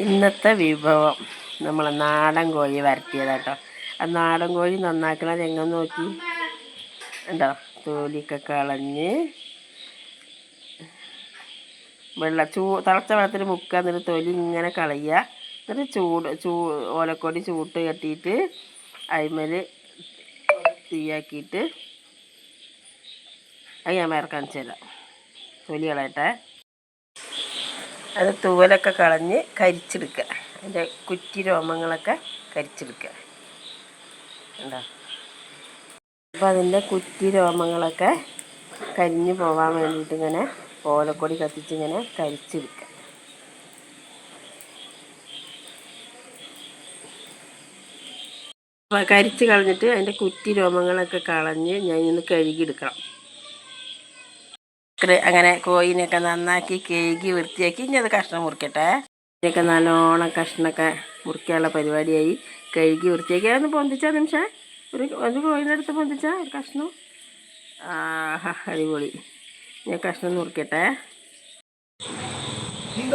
ഇന്നത്തെ വിഭവം. നമ്മളെ നാടൻ കോഴി വരട്ടിയതാട്ടോ ആ നാടൻ കോഴി നന്നാക്കണത് എങ്ങനെ നോക്കി? ഉണ്ടോ തോലിയൊക്കെ കളഞ്ഞ് വെള്ള ചൂ തിളച്ച വെള്ളത്തിൽ മുക്കുക എന്നിട്ട് തൊലി ഇങ്ങനെ കളയുക. എന്നിട്ട് ചൂട് ചൂ ഓലക്കൊടി ചൂട്ട് കെട്ടിയിട്ട് അതിമേൽ തീയാക്കിയിട്ട് അത് ഞാൻ വേറെ കാണിച്ചു തരാം തൊലി കളയട്ടെ. അത് തൂവലൊക്കെ കളഞ്ഞ് കരിച്ചെടുക്കുക. അതിന്റെ കുറ്റി രോമങ്ങളൊക്കെ കരിച്ചെടുക്കുക. ഉണ്ടോ അപ്പോൾ അതിന്റെ കുറ്റി രോമങ്ങളൊക്കെ കരിഞ്ഞു പോകാൻ വേണ്ടിയിട്ട് ഇങ്ങനെ ഓലക്കൊടി കത്തിച്ച് ഇങ്ങനെ കരിച്ചെടുക്കുക. കരിച്ച് കളഞ്ഞിട്ട് അതിന്റെ കുറ്റി രോമങ്ങളൊക്കെ കളഞ്ഞ് ഞാൻ ഇന്ന് കഴുകിയെടുക്കണം. അങ്ങനെ കോയിനൊക്കെ നന്നാക്കി കേകി വൃത്തിയാക്കി ഇനി അത് കഷ്ണം മുറിക്കട്ടെ. ഇതിനൊക്കെ നല്ലോണം കഷ്ണമൊക്കെ മുറിക്കാനുള്ള പരിപാടിയായി. കഴുകി വൃത്തിയാക്കി. അതൊന്ന് പൊന്തിച്ചാൽ നിമിഷം. ഒരു ഒരു കോയിനെടുത്ത് പൊന്തിച്ചാൽ ഒരു കഷ്ണം. ആഹാ അടിപൊളി. ഞാൻ കഷ്ണം മുറിക്കട്ടെ.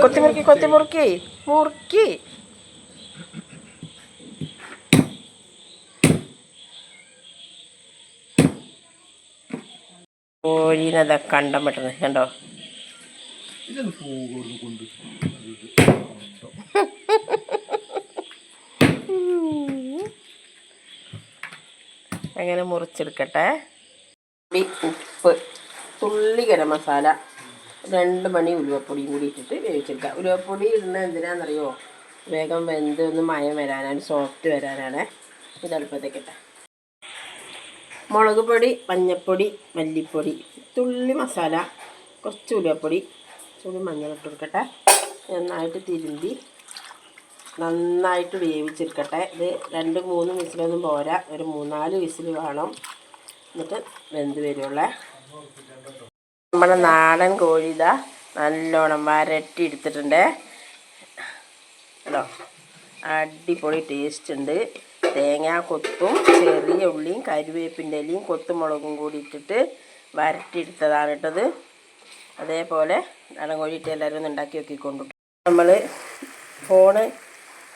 കൊത്തി മുറുക്കി കൊത്തി മുറുക്കി മുറുക്കി കോഴീനതാ കണ്ടം പെട്ടെന്ന് കണ്ടോ? അങ്ങനെ മുറിച്ചെടുക്കട്ടെ. ഉപ്പ് തുള്ളി ഗരം മസാല രണ്ട് മണി ഉലുവപ്പൊടിയും കൂടി ഇട്ടിട്ട് വേവിച്ചെടുക്കുക ഉലുവപ്പൊടി ഇടുന്നത് എന്തിനാണെന്നറിയോ വേഗം വെന്ത് ഒന്ന് മയം വരാനാണ് സോഫ്റ്റ് വരാനാണ്. ഇത് എളുപ്പത്തേക്കിട്ടെ മുളക് പൊടി മഞ്ഞൾപ്പൊടി മല്ലിപ്പൊടി തുള്ളി മസാല കുറച്ച് ഉലുവപ്പൊടി ചൂട് മഞ്ഞളിട്ട് കൊടുക്കട്ടെ. നന്നായിട്ട് തിരുമ്പി നന്നായിട്ട് വേവിച്ചെടുക്കട്ടെ. ഇത് രണ്ട് മൂന്ന് വിസിലൊന്നും പോരാ. ഒരു മൂന്നാൽ വിസിൽ വേണം. എന്നിട്ട് വെന്ത് വരുള്ളേ. നമ്മുടെ നാടൻ കോഴി ഇതാ നല്ലോണം വരട്ടി എടുത്തിട്ടുണ്ട്. കേട്ടോ അടിപൊളി ടേസ്റ്റ് ഉണ്ട്. തേങ്ങ കൊത്തും ചെറിയ ഉള്ളിയും കരുവേപ്പിന്റെ ഇലയും കൊത്തുമുളകും കൂടി ഇട്ടിട്ട് വരട്ടിയെടുത്തതാണ് ഇട്ടത് അതേപോലെ നാടൻ കോഴി ഇട്ട് എല്ലാവരും ഉണ്ടാക്കി നോക്കിക്കൊണ്ടു. നമ്മൾ ഫോണ്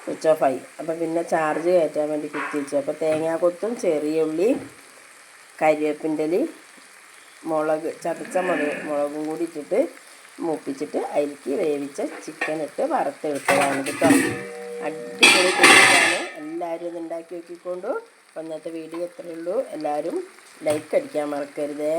സ്വിച്ച് ഓഫായി അപ്പം പിന്നെ ചാർജ് കയറ്റാൻ വേണ്ടി കുത്തി വെച്ചു. അപ്പോൾ തേങ്ങാ കൊത്തും ചെറിയ ഉള്ളി കരിവേപ്പിന്റെ ഇലയും മുളക് ചതച്ച മുളക് മുളകും കൂടി ഇട്ടിട്ട് മൂപ്പിച്ചിട്ട് അതിലേക്ക് വേവിച്ച ചിക്കൻ ഇട്ട് വറുത്തെടുത്തതാണ് കേട്ടോ. അടിപൊളി ടേസ്റ്റാണ് എല്ലാവരും ഇത് ഉണ്ടാക്കി നോക്കിക്കൊണ്ടു. അപ്പോൾ വീഡിയോ എത്രയേ ഉള്ളൂ. എല്ലാവരും ലൈക്ക് അടിക്കാൻ മറക്കരുതേ.